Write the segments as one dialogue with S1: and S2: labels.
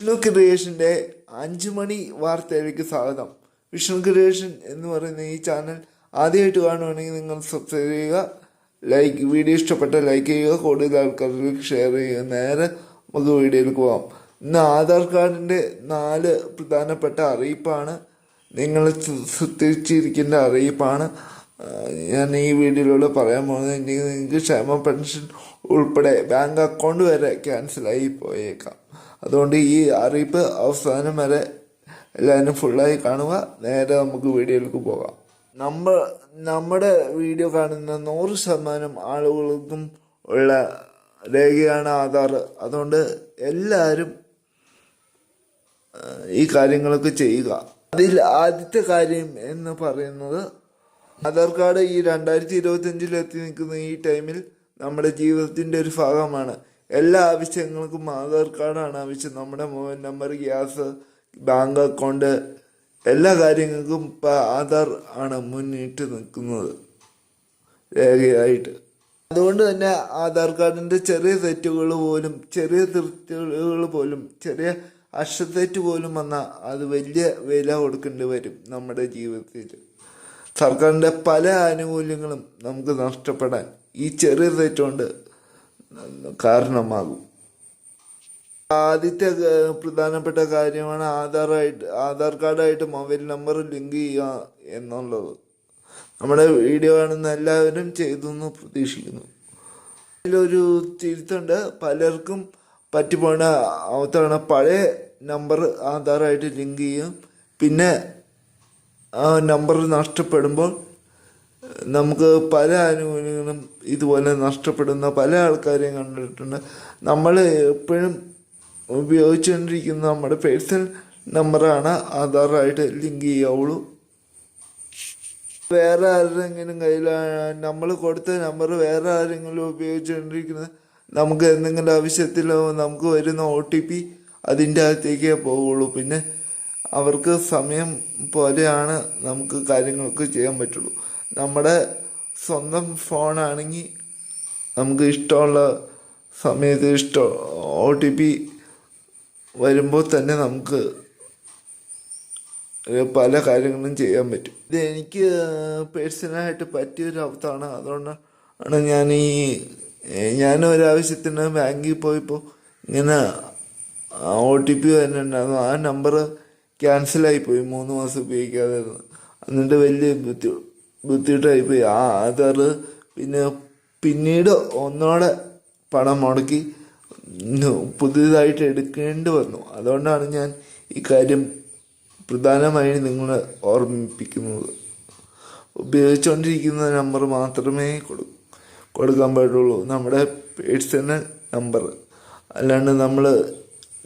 S1: വിഷ്ണു ക്രിയേഷന്റെ അഞ്ചു മണി വാർത്തയിലേക്ക് സ്വാഗതം. വിഷ്ണു ക്രിയേഷൻ എന്ന് പറയുന്ന ഈ ചാനൽ ആദ്യമായിട്ട് കാണുവാണെങ്കിൽ നിങ്ങൾ സബ്സ്ക്രൈബ് ചെയ്യുക ലൈക്ക് വീഡിയോ ഇഷ്ടപ്പെട്ട ലൈക്ക് ചെയ്യുക കൂടുതൽ ആൾക്കാരിലേക്ക് ഷെയർ ചെയ്യുക. നേരെ നമുക്ക് വീഡിയോയിലേക്ക് പോകാം ഇന്ന് ആധാർ കാർഡിന്റെ നാല് പ്രധാനപ്പെട്ട അറിയിപ്പാണ്. നിങ്ങൾ ശ്ര- ശ്രദ്ധിച്ചിരിക്കേണ്ട അറിയിപ്പാണ്. ഞാൻ ഈ വീഡിയോയിലൂടെ പറയാൻ പോകുന്നത് നിങ്ങൾക്ക് ക്ഷേമ പെൻഷൻ ഉൾപ്പെടെ ബാങ്ക് അക്കൗണ്ട് വരെ ക്യാൻസലായി പോയേക്കാം. അതുകൊണ്ട് ഈ അറിയിപ്പ് അവസാനം വരെ എല്ലാവരും ഫുള്ളായി കാണുക. നേരെ നമുക്ക് വീഡിയോയിലേക്ക് പോകാം. നമ്മൾ നമ്മുടെ വീഡിയോ കാണുന്ന നൂറ് ശതമാനം ആളുകൾക്കും ഉള്ള രേഖയാണ് ആധാർ. അതുകൊണ്ട് എല്ലാവരും ഈ കാര്യങ്ങളൊക്കെ ചെയ്യുക. അതിൽ ആദ്യത്തെ കാര്യം എന്ന് പറയുന്നത് ആധാർ കാർഡ് ഈ രണ്ടായിരത്തി ഇരുപത്തി അഞ്ചിൽ എത്തി നിൽക്കുന്ന ഈ ടൈമിൽ നമ്മുടെ ജീവിതത്തിന്റെ ഒരു ഭാഗമാണ്. എല്ലാ ആവശ്യങ്ങൾക്കും ആധാർ കാർഡാണ് ആവശ്യം. നമ്മുടെ mobile number gas bank account എല്ലാ കാര്യങ്ങൾക്കും ഇപ്പം ആധാർ ആണ് മുന്നിട്ട് നിൽക്കുന്നത് രേഖയായിട്ട്. അതുകൊണ്ട് തന്നെ ആധാർ കാർഡിന്റെ ചെറിയ തെറ്റുകൾ പോലും ചെറിയ തെറ്റുകൾ പോലും ചെറിയ അക്ഷരത്തെറ്റ് പോലും വന്നാൽ അത് വലിയ വില കൊടുക്കേണ്ടി വരും നമ്മുടെ ജീവിതത്തിൽ. സർക്കാരിന്റെ പല ആനുകൂല്യങ്ങളും നമുക്ക് നഷ്ടപ്പെടാൻ ഈ ചെറിയ തെറ്റുകൊണ്ട് കാരണമാകും. ആദ്യത്തെ പ്രധാനപ്പെട്ട കാര്യമാണ് ആധാറായിട്ട് ആധാർ കാർഡായിട്ട് മൊബൈൽ നമ്പർ ലിങ്ക് ചെയ്യുക എന്നുള്ളത്. നമ്മുടെ വീഡിയോ കാണുന്ന എല്ലാവരും ചെയ്തു എന്ന് പ്രതീക്ഷിക്കുന്നു. ഇതിലൊരു തിരുത്തുണ്ട്. പലർക്കും പറ്റിപ്പോണ അവത്താണ് പഴയ നമ്പർ ആധാറായിട്ട് ലിങ്ക് ചെയ്യും. പിന്നെ ആ നമ്പർ നഷ്ടപ്പെടുമ്പോൾ നമുക്ക് പല ആനുകൂല്യങ്ങളും ഇതുപോലെ നഷ്ടപ്പെടുന്ന പല ആൾക്കാരെയും കണ്ടിട്ടുണ്ട്. നമ്മൾ എപ്പോഴും ഉപയോഗിച്ചുകൊണ്ടിരിക്കുന്ന നമ്മുടെ പേഴ്സണൽ നമ്പറാണ് ആധാറായിട്ട് ലിങ്ക് ചെയ്യാവുള്ളൂ. വേറെ ആരെങ്കിലും കയ്യിൽ നമ്മൾ കൊടുത്ത നമ്പർ വേറെ ആരെങ്കിലും ഉപയോഗിച്ചുകൊണ്ടിരിക്കുന്നത് നമുക്ക് എന്തെങ്കിലും ആവശ്യത്തിലോ നമുക്ക് വരുന്ന ഒ ടി പി അതിന്റെ അകത്തേക്കേ പോവുള്ളൂ. പിന്നെ അവർക്ക് സമയം പോലെയാണ് നമുക്ക് കാര്യങ്ങളൊക്കെ ചെയ്യാൻ പറ്റുള്ളൂ. നമ്മുടെ സ്വന്തം ഫോണാണെങ്കിൽ നമുക്ക് ഇഷ്ടമുള്ള സമയത്ത് ഇഷ്ടം ഒ ടി പി വരുമ്പോൾ തന്നെ നമുക്ക് പല കാര്യങ്ങളും ചെയ്യാൻ പറ്റും. ഇത് എനിക്ക് പേഴ്സണലായിട്ട് പറ്റിയൊരു അവസ്ഥയാണ്. അതുകൊണ്ടാണ് ഞാൻ ഈ ഞാൻ ഒരാവശ്യത്തിന് ബാങ്കിൽ പോയപ്പോൾ ഇങ്ങനെ ഒ ടി പി വരുന്നുണ്ടായിരുന്നു. ആ നമ്പർ ക്യാൻസലായി പോയി. മൂന്ന് മാസം ഉപയോഗിക്കാതെ. എന്നിട്ട് വലിയ ബുദ്ധി ബുദ്ധിമുട്ടായി പോയി ആ ആധാർ പിന്നെ പിന്നീട് ഒന്നോടെ പണം മുടക്കി പുതിയതായിട്ട് എടുക്കേണ്ടി വന്നു. അതുകൊണ്ടാണ് ഞാൻ ഈ കാര്യം പ്രധാനമായി നിങ്ങളെ ഓർമ്മിപ്പിക്കുന്നത്. ഉപയോഗിച്ചുകൊണ്ടിരിക്കുന്ന നമ്പർ മാത്രമേ കൊടു കൊടുക്കാൻ പാടുള്ളൂ. നമ്മുടെ പേഴ്സണൽ നമ്പർ. അല്ലാണ്ട് നമ്മൾ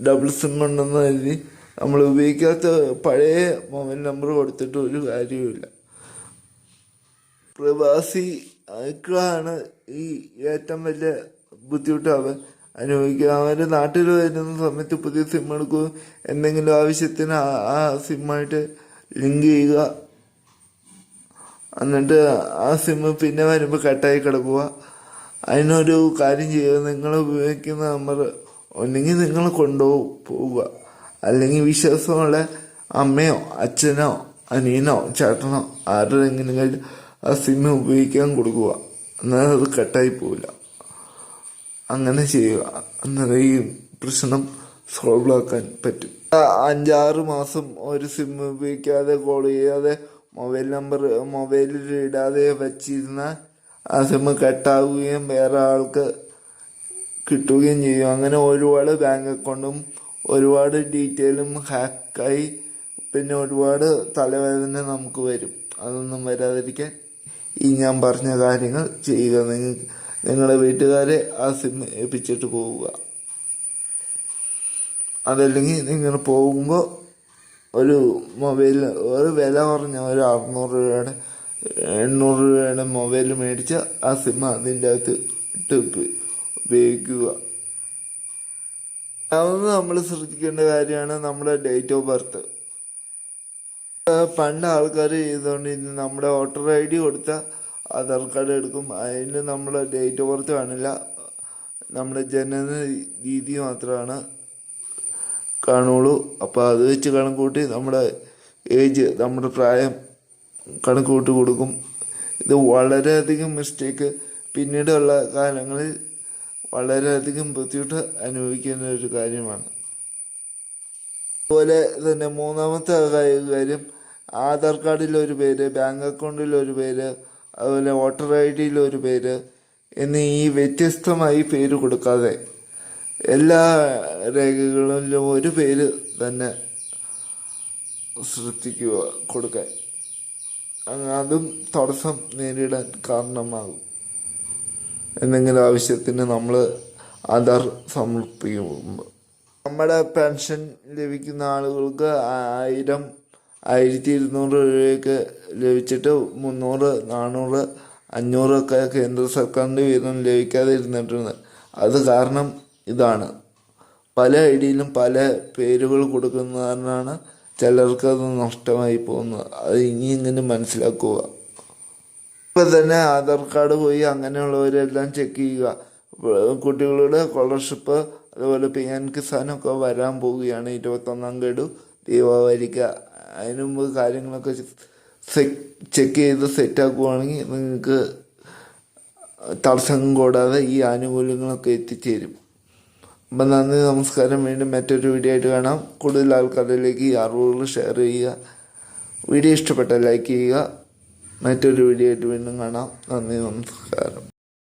S1: ഡബിൾ സിം ഉണ്ടെന്ന് കരുതി നമ്മൾ ഉപയോഗിക്കാത്ത പഴയ മൊബൈൽ നമ്പർ കൊടുത്തിട്ട് ഒരു കാര്യവുമില്ല. പ്രവാസി ആക്കാണ് ഈ ഏറ്റവും വലിയ ബുദ്ധിമുട്ട് അവൻ അനുഭവിക്കുക. അവന്റെ നാട്ടിൽ വരുന്ന സമയത്ത് പുതിയ സിം എടുക്കുക എന്തെങ്കിലും ആവശ്യത്തിന് ആ- സിമ്മായിട്ട് ലിങ്ക് ചെയ്യുക. എന്നിട്ട് ആ സിം പിന്നെ വരുമ്പോൾ കട്ടായി കിടക്കുക. അതിനൊരു കാര്യം ചെയ്യുക. നിങ്ങൾ ഉപയോഗിക്കുന്ന നമ്പർ ഒന്നെങ്കിൽ നിങ്ങൾ കൊണ്ടുപോകും പോവുക. അല്ലെങ്കിൽ വിശ്വാസമുള്ള അമ്മയോ അച്ഛനോ അനിയനോ ചേട്ടനോ ആരുടെങ്കിലും കയ്യിൽ ആ സിം ഉപയോഗിക്കാൻ കൊടുക്കുക. എന്നാൽ അത് കട്ടായി പോവില്ല. അങ്ങനെ ചെയ്യുക. എന്നാൽ ഈ പ്രശ്നം സോൾവ് ആക്കാൻ പറ്റും. അഞ്ചാറ് മാസം ഒരു സിം ഉപയോഗിക്കാതെ കോൾ ചെയ്യാതെ മൊബൈൽ നമ്പർ മൊബൈലിൽ ഇടാതെ വച്ചിരുന്നാൽ ആ സിം കട്ടാവുകയും വേറെ ആൾക്ക് കിട്ടുകയും ചെയ്യും. അങ്ങനെ ഒരുപാട് ബാങ്ക് അക്കൗണ്ടും ഒരുപാട് ഡീറ്റെയിലും ഹാക്കായി പിന്നെ ഒരുപാട് തലവേദന നമുക്ക് വരും. അതൊന്നും വരാതിരിക്കാൻ ഈ ഞാൻ പറഞ്ഞ കാര്യങ്ങൾ ചെയ്യുക. നിങ്ങൾ നിങ്ങളുടെ വീട്ടുകാരെ ആ സിം ഏൽപ്പിച്ചിട്ട് പോവുക. അതല്ലെങ്കിൽ നിങ്ങൾ പോകുമ്പോൾ ഒരു മൊബൈൽ ഒരു വില കുറഞ്ഞ ഒരു അറുന്നൂറ് രൂപയുടെ എണ്ണൂറ് രൂപയുടെ മൊബൈൽ മേടിച്ച് ആ സിം അതിന്റെ അകത്ത് ഇട്ട് ഉപ- ഉപയോഗിക്കുക. അതൊന്ന് നമ്മൾ ശ്രദ്ധിക്കേണ്ട കാര്യമാണ് നമ്മുടെ ഡേറ്റ് ഓഫ് ബർത്ത്. പണ്ട് ആൾക്കാർ ചെയ്തുകൊണ്ടിരുന്ന നമ്മുടെ വോട്ടർ ഐ ഡി കൊടുത്ത ആധാർ കാർഡ് എടുക്കും. അതിന് നമ്മുടെ ഡേറ്റ് ഓഫ് ബർത്ത് കാണില്ല. നമ്മുടെ ജനന രീതി മാത്രമാണ് കാണുള്ളൂ. അപ്പോൾ അത് വെച്ച് കണക്ക് കൂട്ടി നമ്മുടെ ഏജ് നമ്മുടെ പ്രായം കണക്ക് കൂട്ടി കൊടുക്കും. ഇത് വളരെയധികം മിസ്റ്റേക്ക്. പിന്നീടുള്ള കാലങ്ങളിൽ വളരെയധികം ബുദ്ധിമുട്ട് അനുഭവിക്കുന്ന ഒരു കാര്യമാണ്. അതുപോലെ തന്നെ മൂന്നാമത്തെ കാര്യം ആധാർ കാർഡിൽ ഒരു പേര് ബാങ്ക് അക്കൗണ്ടിൽ ഒരു പേര് അതുപോലെ വോട്ടർ ഐ ഡിയിൽ ഒരു പേര് എന്നീ ഈ വ്യത്യസ്തമായി പേര് കൊടുക്കാതെ എല്ലാ രേഖകളിലും ഒരു പേര് തന്നെ ശ്രദ്ധിക്കുക കൊടുക്കാൻ. അതും തടസ്സം നേരിടാൻ കാരണമാകും. എന്തെങ്കിലും ആവശ്യത്തിന് നമ്മൾ ആധാർ സമർപ്പിക്കുമ്പോൾ. നമ്മുടെ പെൻഷൻ ലഭിക്കുന്ന ആളുകൾക്ക് ആയിരം ആയിരത്തി ഇരുന്നൂറ് രൂപയൊക്കെ ലഭിച്ചിട്ട് മുന്നൂറ് നാനൂറ് അഞ്ഞൂറൊക്കെ കേന്ദ്ര സർക്കാരിന്റെ വീതം ലഭിക്കാതെ ഇരുന്നിട്ടുണ്ട് അത് കാരണം ഇതാണ്. പല ഐ ഡിയിലും പല പേരുകൾ കൊടുക്കുന്ന ചിലർക്ക് അത് നഷ്ടമായി പോകുന്നത്. അത് ഇനി ഇങ്ങനെ മനസ്സിലാക്കുക? ഇപ്പം തന്നെ ആധാർ കാർഡ് പോയി അങ്ങനെയുള്ളവരെല്ലാം ചെക്ക് ചെയ്യുക. കുട്ടികളുടെ സ്കോളർഷിപ്പ് അതുപോലെ പി എൻ കിസാനൊക്കെ വരാൻ പോവുകയാണ്. ഇരുപത്തൊന്നാം ഗഡു ദീപാവലിക്ക് അതിന് മുമ്പ് കാര്യങ്ങളൊക്കെ ചെക്ക് ചെയ്ത് സെറ്റാക്കുവാണെങ്കിൽ നിങ്ങൾക്ക് തടസ്സം കൂടാതെ ഈ ആനുകൂല്യങ്ങളൊക്കെ എത്തിച്ചേരും. അപ്പം നന്ദി നമസ്കാരം. വീണ്ടും മറ്റൊരു വീഡിയോ ആയിട്ട് കാണാം. കൂടുതൽ ആൾക്കാരിലേക്ക് ഈ അറിവുകൾ ഷെയർ ചെയ്യുക. വീഡിയോ ഇഷ്ടപ്പെട്ട ലൈക്ക് ചെയ്യുക. മറ്റൊരു വീഡിയോ ആയിട്ട് വീണ്ടും കാണാം. നന്ദി നമസ്കാരം.